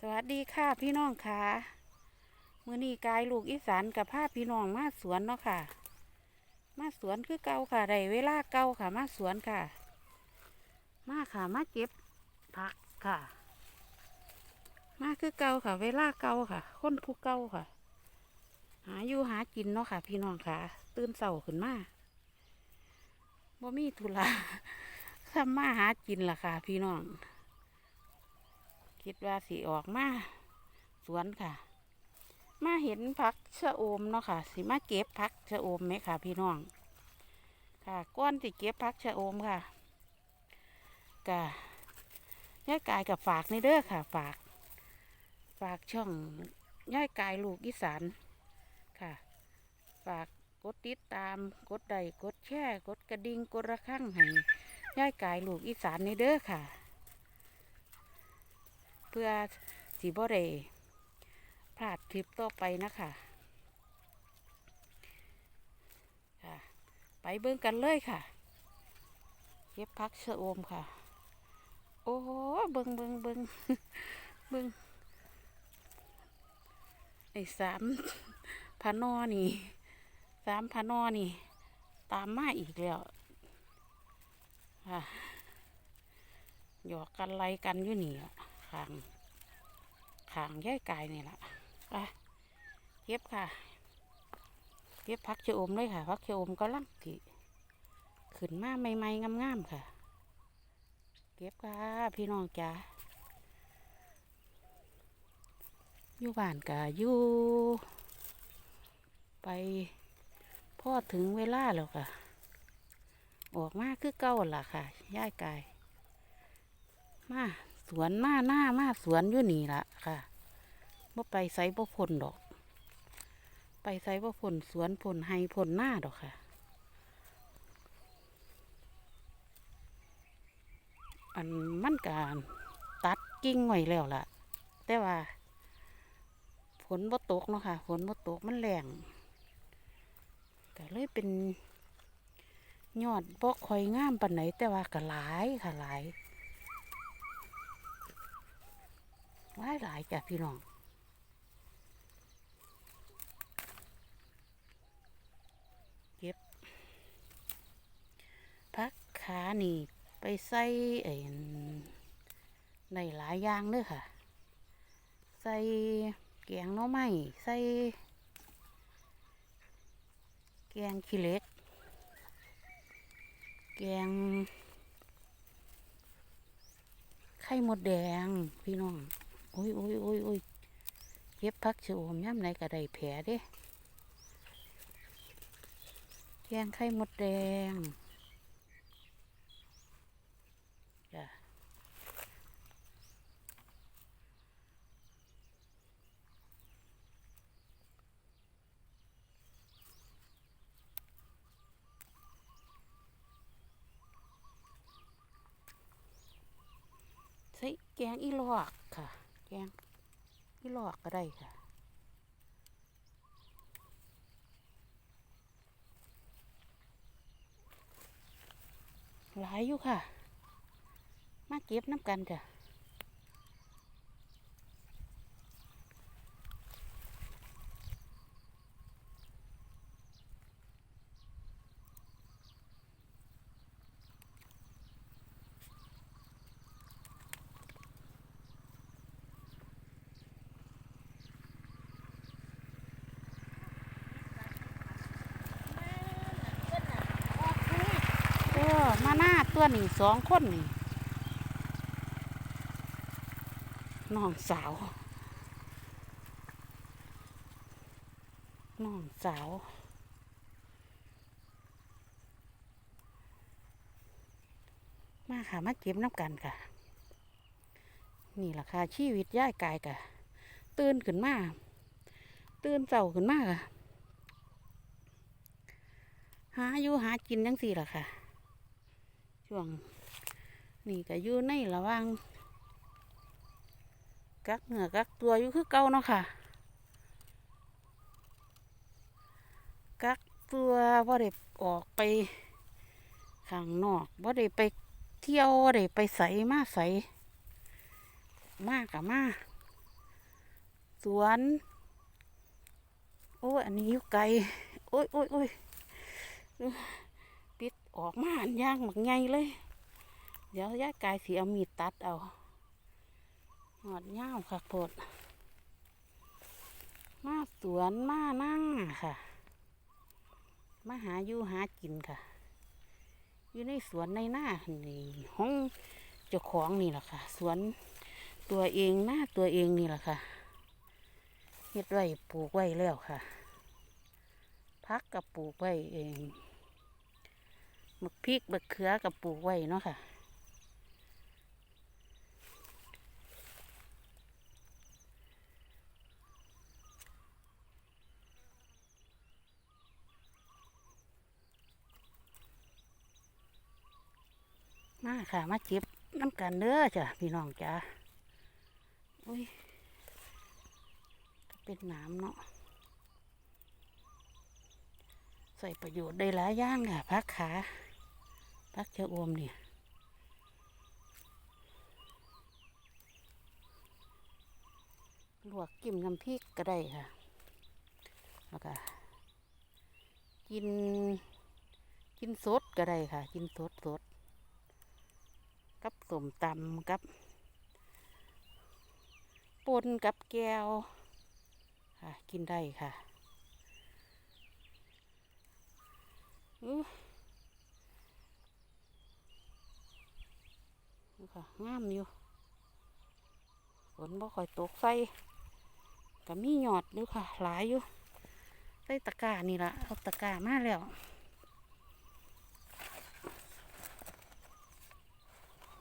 สวัสดีค่ะพี่น้องค่ะมือนี้กายลูกอีสานกับภาพพี่น้องมาสวนเนาะค่ะ มาสวนคือเก่าค่ะได้เวลาเก่าค่ะ มาสวนค่ะ มาค่ะมาเก็บผักค่ะ มาคือเก่าค่ะ เวลาเก่าค่ะคนผู้เก่าค่ะ หาอยู่หากินเนาะค่ะ พี่น้องค่ะ ตื่นเสาขึ้นมาบ่มีธุระทำมาหากินล่ะค่ะ พี่น้อง คิดว่าสิออกมาสวนค่ะ มาเห็นพักชะโอมเนาะค่ะสิมาเก็บพักชะโอมไหมค่ะ พี่น้อง ค่ะก้อนสิเก็บพักชะโอมค่ะกะย่ายกายกับฝากในเด้อค่ะ ฝาก ฝากช่องย่ายกายลูกอีสานค่ะ ฝากกดติดตามกดไลค์กดแชร์กดกระดิ่งกดระฆังให้ย่ายกายลูกอีสานในเด้อค่ะ พื่อสีบ่ได้พลาดคลิปต่อไปนะคะค่ะ ไปเบิ่งกันเลยค่ะ เก็บพักชะโอมค่ะ โอ้โหเบิ่งเบิ่งเบิ่งเบิ่งไอ้สามพานอนี่สามพานอนี่ ตามมาอีกแล้วค่ะหยอกกันไล่กันอยู่นี่ล่ะ ขางขางย่ายกายนี่แหละไปเก็บค่ะเก็บพักเชอมเลยค่ะพักเชอมก็ลังสิขึ้นมาใหม่ๆงามๆค่ะ เก็บค่ะพี่น้องจ๋าอยู่บ้านกะอยู่ไปพ่อถึงเวลาแล้วค่ะ ออกมาคือเก่าล่ะค่ะย่ายกาย มา สวนมาหน้ามาสวนอยู่นี่ละค่ะบ่ไปไสบ่พนดอก ไปไสบ่พนสวนพนให้พนหน้าดอกค่ะ อันมันการตัดกิ่งไว้แล้วล่ะ แต่ว่าฝนบ่ตกเนาะค่ะฝนบ่ตกมันแรงก็เลยเป็นยอดบ่ค่อยงามปานไหนแต่ว่าก็หลายค่ะหลายายหลายจ้ะพี่น้องเก็บพักขานี่ไปใส่เอ็นในหลายอย่างเลยค่ะ ใส่แกงน้อไม้ใส่แกงขี้เล็ก แกงไข่หมดแดงพี่น้อง โอ้ยโอ้ยโอ้ยโอ้ยเย็บพักชะโอมย่ำไรก็ได้แผลเด้แกงไข่มดแดงจ้ะใส่แกงอีหลอกค่ะ แกงอีหลอกก็ได้ค่ะหลายอยู่ค่ะ มาเก็บน้ำกันจ้ะเออมาห น้าตัวนี่สองคนนี่น้องสาวน้องสาวมาค่ะมาเก็บน้ำกันค่ะ นี่แหละค่ะชีวิตย่ายกายกะตื่นขึ้นมาตื่นเจ้าขึ้นมาค่ะหาอยู่หากินจังสี่ล่ะค่ะ ช่วงนี่ก็อยู่ในระว่างกักเหนือกักตัวอยู่คือเก่าเนาะค่ะ กักตัวว่าได้ออกไปข้างนอกว่าได้ไปเที่ยวบ่ได้ไปใสมาใสมากกับมาสวนโอ้ยอันนี้อยู่ไกลโอ้ยโอ้ยโอ้ย ออกมาอันย่างหมักไงเลย เดี๋ยวยายกายสีเอามีดตัดเอาหอดเง่าวค่ะโพดมาสวนมานั่งค่ะ มาหาอยู่หากินค่ะ อยู่ในสวนในหน้านี่ห้องเจ้าของนี่แหละค่ะ สวนตัวเองหน้าตัวเองนี่แหละค่ะเฮ็ดไว้ปลูกไว้แล้วค่ะ พักกับปลูกไว้เอง บักพริกบักเขือกับปลูกไว้เนาะค่ะ มาค่ะ มาเก็บน้ำกันเด้อจ้ะพี่น้องจ้าอุ้ยเป็นน้ำเนาะใส่ประโยชน์ได้หลายอย่างค่ะพักขา พักเจ้าอมเนี่ยลวกกิมน้ำพริกก็ได้ค่ะ แล้วก็กิน กินสดก็ได้ค่ะ กินสดสดกับสมตำกับปนกับแก้วค่ะ กินได้ค่ะ งามอยู่ฝนบ่ค่อยตกใส่ก็มีหยอดอยู่ค่ะ หลายอยู่ใส่ตะกร้านี่ละเอาตะกร้ามาแล้ว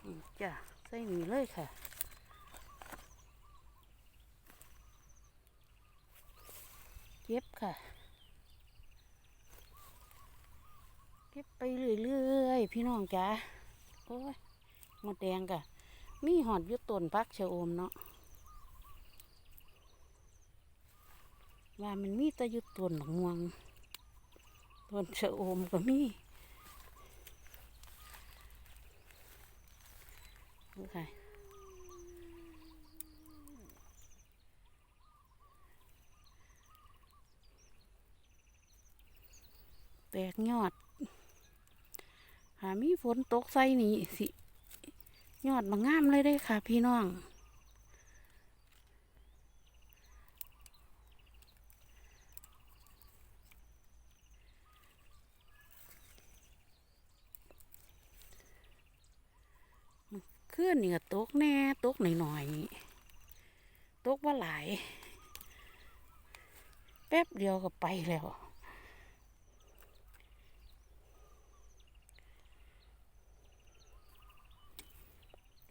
อืมจ้ะใส่หนีเลยค่ะเก็บค่ะ เก็บไปเรื่อยๆ พี่น้องจ้าโอ้ย มดแดงกะมีหอดยุต้นพักเชอมเนาะว่ามันมีแต่ยุต้นหนองม่วงต้นเชอมก็มีดูค่ะแตกยอด หามีฝนตกใส่นี่สิ ยอดมางามเลยได้ค่ะ พี่น้อง ขึ้นนี่ก็ตกแน่ตกหน่อยๆตกว่าหลาย แป๊บเดียวก็ไปแล้ว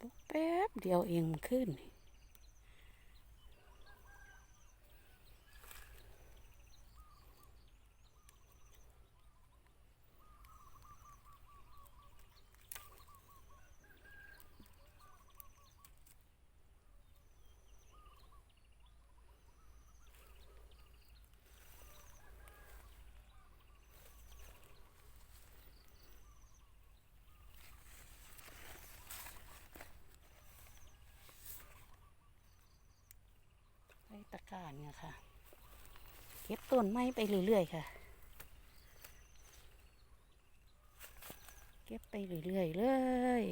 ตกแป๊บเดียวเองขึ้นนี่ ตะกร้าเนี่ยค่ะ เก็บต้นไม้ไปเรื่อยๆค่ะ เก็บไปเรื่อยๆเลย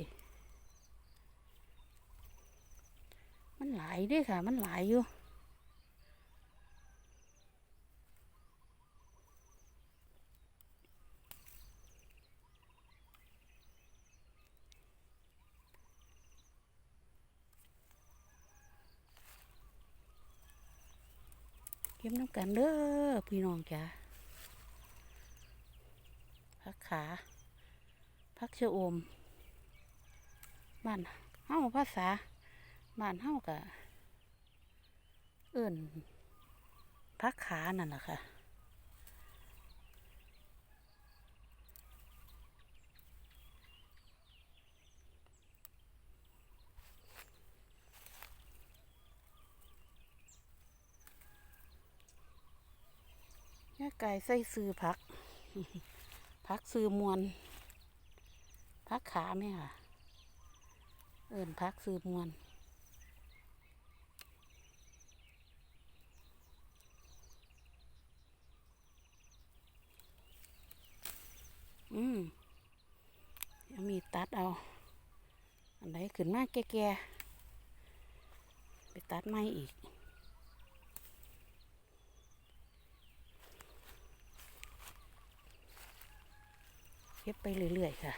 มันหลายด้วยค่ะ มันหลายอยู่ ก็บน้ำกันเด้อพี่น้องจ้าพักขาพักเชะโอมบ้านเฮ้าภาษาบ้านเฮ้ากะเอิ่นพักขานั่นแหละค่ะ กายใส่ซื้อพัก พักซื้อมวน พักขาไหมค่ะ เอิ่นพักซื้อมวนอืมเดี๋มีตัดเอา อันไหนขึ้นมากแก่ๆไปตัดไม้อีก เก็บไปเรื่อยๆค่ะ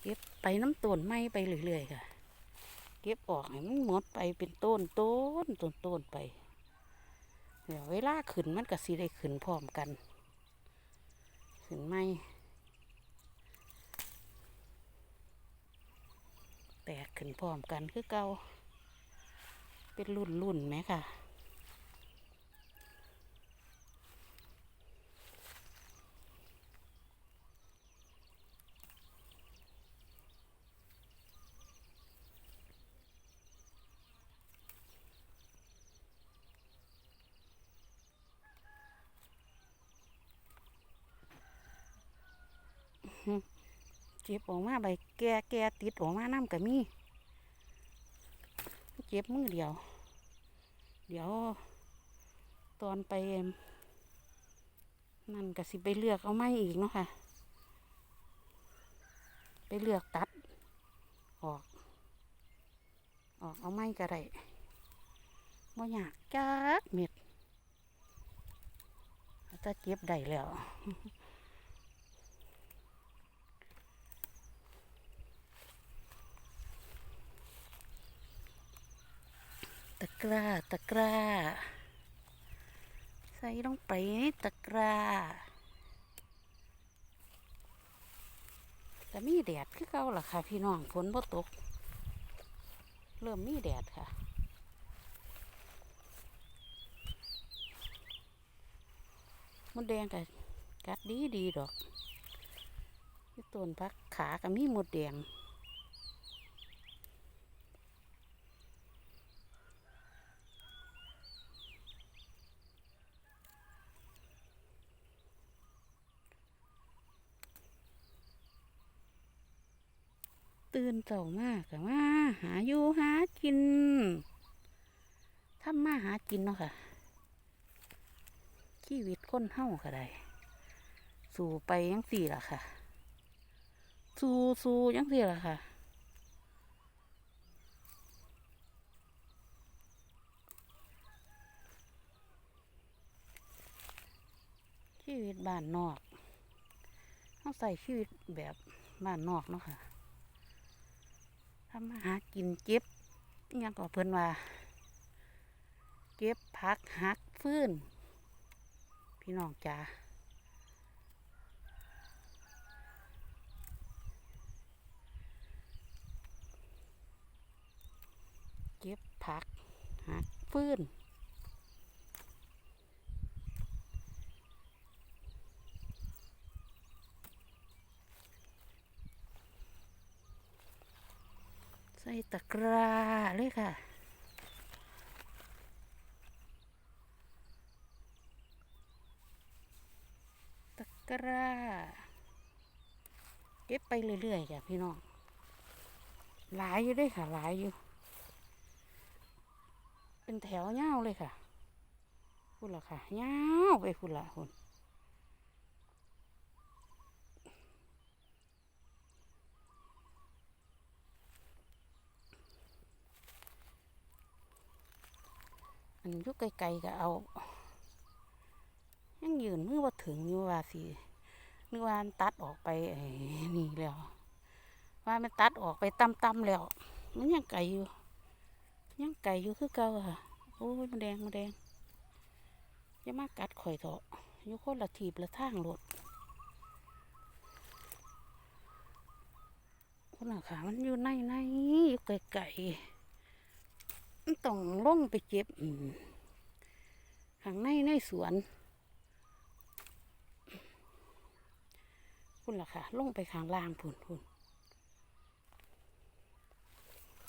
เก็บไปน้ำต้นไม้ไปเรื่อยๆค่ะ เก็บออกให้มันหมดไปเป็นต้นต้นต้นต้นไปเดี๋ยวเวลาขึ้นมันก็สิได้ขึ้นพร้อมกัน ขึ้นไม้แตกขึ้นพร้อมกันคือเก่าเป็นรุ่นรุ่นๆไหมค่ะ เจ็บออกมาใบแก่แก่ติดออกมาน้ำก็มีเจ็บมือเดียว เดี๋ยว ตอนไปนั่นก็สิไปเลือกเอาไม้อีกเนาะค่ะ ไปเลือกตัด ออก ออกเอาไม้ก็ได้บ่อยากจักเม็ดถ้าเก็บได้แล้ว กร้า ตะกร้า ใส่ลงไปในตะกร้าแต่มีแดดคือเก่าล่ะค่ะ พี่น้องฝนบ่ตก เริ่มมีแดดค่ะมดแดงกับกัดดีดีดอกต้นพักขากับมีมดแดง ตื่นเจ้ามากกับมาหาอยู่หากินทำมาหากินเนาะค่ะ ชีวิตคนเฮาก็ได้ สู่ไปยังสี่ล่ะค่ะ สู่สู่ยังสี่ล่ะค่ะชีวิตบ้านนอกเขาใส่ชีวิตแบบบ้านนอกเนาะค่ะ ทำมาหากินเก็บยังก็เพิ่นว่า เก็บผักหักฟื้น พี่น้องจ๋าเก็บผักหักฟื้น ใส่ตะกร้าเลยค่ะ ตะกร้าเก็บไปเรื่อยๆจ้ะพี่น้อง หลายอยู่ด้วยค่ะ หลายอยู่ เป็นแถวเงาวเลยค่ะพูดละค่ะเงาวไปพูดละคุณ อันยุกไกลๆก็เอา ยังยืนมือว่าถึงอยู่ว่าสินึกว่ามันตัดออกไปไอ้นี่แล้ว ว่ามันตัดออกไปต่ำๆแล้ว มันยังไกลอยู่ ยังไกลอยู่คือเก่าอะค่ะโอ้ยมันแดงมันแดงอย่ามากัดข่อยเถอะอยู่คนละทีบละทางรถคนละขามันอยู่ในในอยู่ไกลๆ ต้องลงไปเจ็บข้างในในสวนพุ่นล่ะค่ะ ลงไปข้างล่างพุ่นพุ่น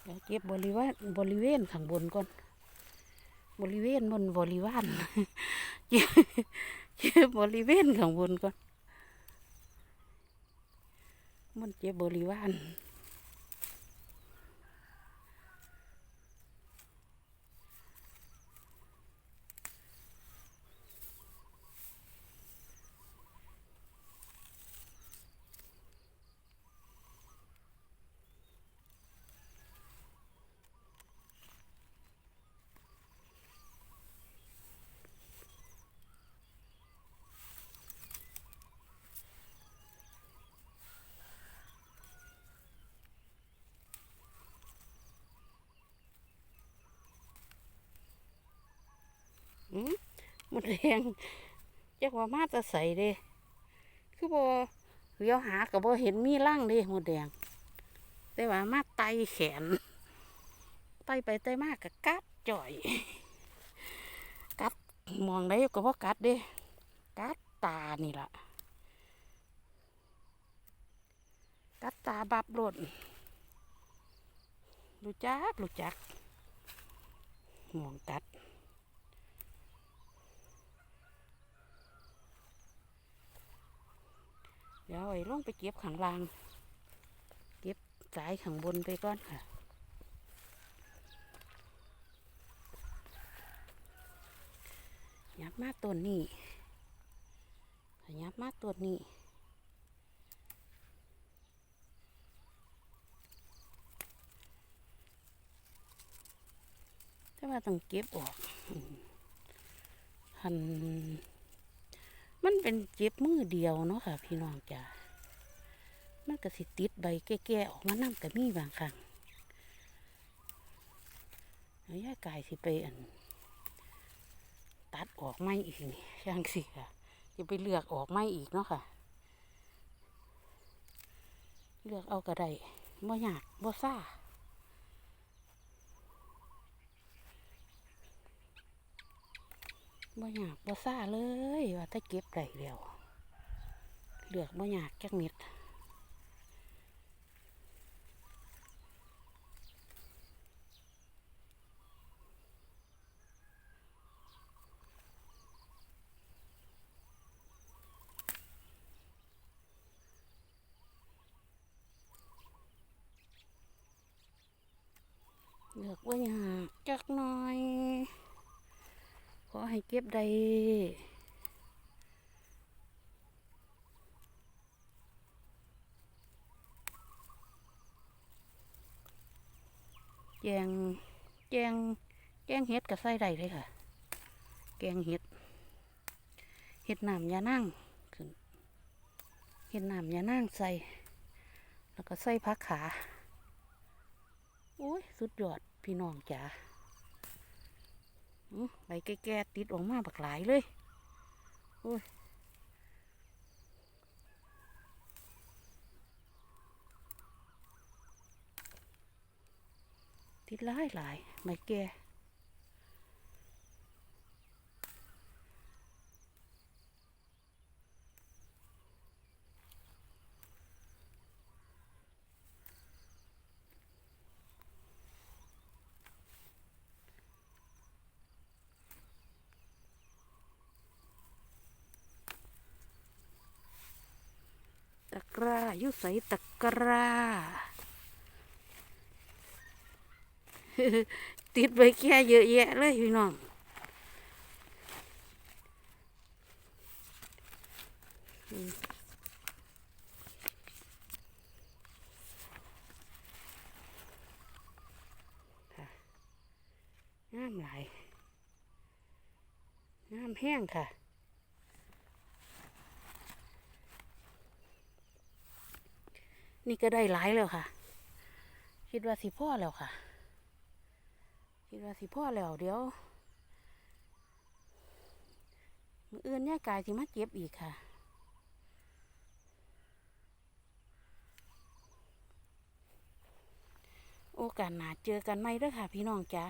เดี๋ยวเก็บบริเวณบริเวณข้างบนก่อน บริเวณบนบริวารเก็บเก็บบริเวณข้างบนก่อนมันเก็บบริวาร หม ดแรงจักว่ามาจะใส่เด้ คือบ่เลี้ยวหากับบ่เห็นมีร่างเด้หมดแดง แต่ว่ามาไตแขน ไตไปไตมากกับกัดจ่อย กัดมองได้ก็บ่กัดเด้ กัดตานี่ล่ะ กัดตาบับรถรู้จักรู้จักห่วงกัด เดี๋ยวไอ้ลงไปเก็บข้างลาง เก็บสายข้างบนไปก่อนค่ะยับมาต้นนี้ยับมาต้นนี้แต่ว่าต้องเก็บออกหัน มันเป็นเจ็บมือเดียวเนาะค่ะ พี่น้องจ้ามันก็สิติดใบแก่ๆออกมานั่ก็มีบางครั้งแล้วย่ากายสิไปอัน ตัดออกไม่อีกนี่ช่างสิค่ะจะไปเลือกออกไม่อีกเนาะค่ะ เลือกเอากระไดบ่ยากบ่ซ่า บ่อยากบ่ซ่าเลยว่าถ้าเก็บได้แล้วเลือกบ่อยากจักเม็ดเลือกบ่อยากจักหน่อย อให้เก็บได้แกงแกงแกงเห็ดกับใส่ได้เลยค่ะ แกงเห็ด เห็ดน้ำยานั่งขึ้นเห็ดน้ำยานั่งใส่ แล้วก็ใส่ผักขา โอ้ย สุดยอดพี่น้องจ๋า ใบแก่ๆติดออกมาบักหลายเลยโอ้ยติดหลายหลายใบแก่ ร้ายุใสตะกร้า ติดใบแก่เยอะแยะเลยพี่น้องงามหลายงามแห้งค่ะ นี่ก็ได้หลายแล้วค่ะ คิดว่าสิพ่อแล้วค่ะ คิดว่าสิพ่อแล้วเดี๋ยวมืออื่นย่กายสิมาเก็บอีกค่ะ โอกาสหนาเจอกันไหมเด้อค่ะ พี่น้องจ้า